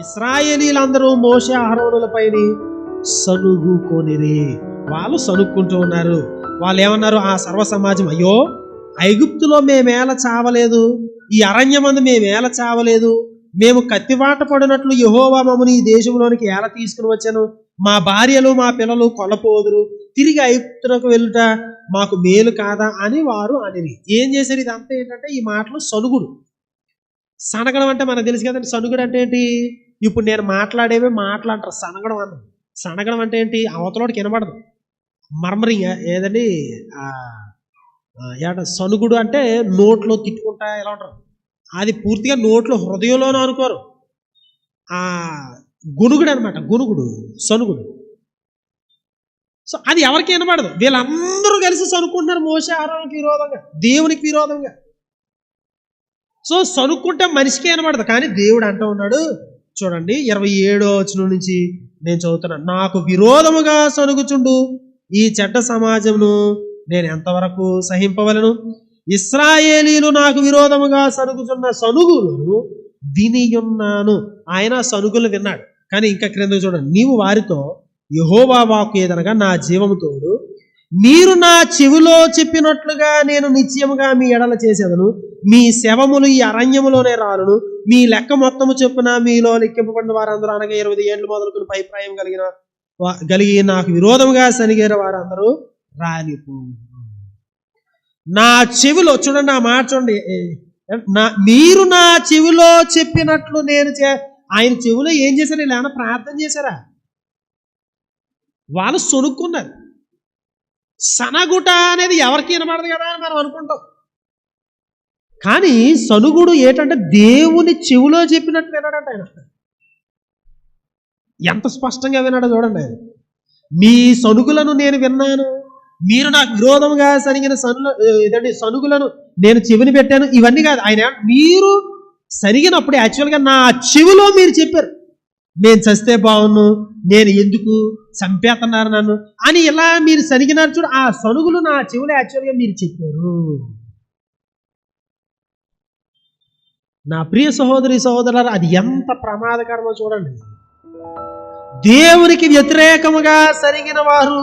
ఇస్రాయేలీలందరూ మోసే ఆహరణలపైని సనుగుకొనిరి వాళ్ళు సనుక్కుంటూ ఉన్నారు. వాళ్ళు ఏమన్నారు ఆ సర్వ సమాజం అయ్యో ఐగుప్తులో మేమేల చావలేదు? ఈ అరణ్యమందు మేమేల చావలేదు? మేము కత్తివాట పడినట్లు యహోవా మమ్మని ఈ దేశంలోనికి ఏల తీసుకుని వచ్చాను? మా భార్యలు మా పిల్లలు కొలపోదురు తిరిగి ఐగుప్తులకు వెళ్ళుట మాకు మేలు కాదా అని వారు అనిరి. ఏం చేశారు ఇదంతా ఏంటంటే ఈ మాటలు సనుగుడు. సనగడం అంటే మనకు తెలుసు కదండి సనుగుడు అంటే ఏంటి? ఇప్పుడు నేను మాట్లాడేవే మాట్లాడరు సనగడం అన్న సనగడం అంటే ఏంటి? అవతలోడికి వినబడదు. మర్మరింగ్ ఏదండి? ఏట సనుగుడు అంటే నోట్లో తిట్టుకుంటా ఎలా ఉంటారు అది పూర్తిగా నోట్లో హృదయంలోనూ అనుకోరు. ఆ గునుగుడు అనమాట గునుగుడు సనుగుడు. సో అది ఎవరికి వినబడదు. వీళ్ళందరూ కలిసి సనుక్కుంటున్నారు మోసే ఆరోగ్యకి విరోధంగా దేవునికి విరోధంగా. సో సనుక్కుంటే మనిషికి వినబడదు కానీ దేవుడు అంటూ ఉన్నాడు చూడండి ఇరవై ఏడో వచనం నుంచి నేను చదువుతున్నాను నాకు విరోధముగా సనుగుచుండు ఈ చెడ్డ సమాజమును నేను ఎంతవరకు సహింపవలను? ఇస్రాయేలీలు నాకు విరోధముగా సనుగుచున్న సనుగులను వినియున్నాను. ఆయన సనుగులు విన్నాడు కానీ ఇంకా క్రింద చూడండి నీవు వారితో యహోవా వాకు ఏదనగా నా జీవము తోడు మీరు నా చెవిలో చెప్పినట్లుగా నేను నిశ్చయముగా మీ ఎడల చేసేదను. మీ శవములు ఈ అరణ్యములోనే రాలును. మీ లెక్క మొత్తము చొప్పున మీలో లెక్కింపబడిన వారందరూ అనగా ఇరవై ఏళ్ళు మొదలుకొని పైప్రాయం కలిగిన కలిగి నాకు విరోధముగా సనిగేర వారందరూ రాలిపో నా చెవిలో చూడండి ఆ మాట చూడండి. నా మీరు నా చెవిలో చెప్పినట్లు నేను చే ఆయన చెవిలో ఏం చేశారు? ఇలా ఏమైనా ప్రార్థన చేశారా? వాళ్ళు సొనుక్కున్నారు. సనగుట అనేది ఎవరికి వినబడదు కదా అని మనం అనుకుంటాం. కానీ సనుగుడు ఏంటంటే దేవుని చెవిలో చెప్పినట్టు విన్నాడంట ఆయన. ఎంత స్పష్టంగా విన్నాడో చూడండి ఆయన. మీ సనుగులను నేను విన్నాను. మీరు నాకు విరోధంగా సరిగిన సనుల ఏదండి సనుగులను నేను చెవిని పెట్టాను. ఇవన్నీ కాదు ఆయన మీరు సరిగినప్పుడు యాక్చువల్గా నా చెవిలో మీరు చెప్పారు. నేను చస్తే బాగున్ను నేను ఎందుకు చంపేస్తున్నారు నన్ను అని ఇలా మీరు సరిగినారు చూడు ఆ సనుగులు నా చెవులు యాక్చువల్గా మీరు చెప్పారు. నా ప్రియ సహోదరి సహోదరులారా అది ఎంత ప్రమాదకరమో చూడండి. దేవునికి వ్యతిరేకముగా సరిగిన వారు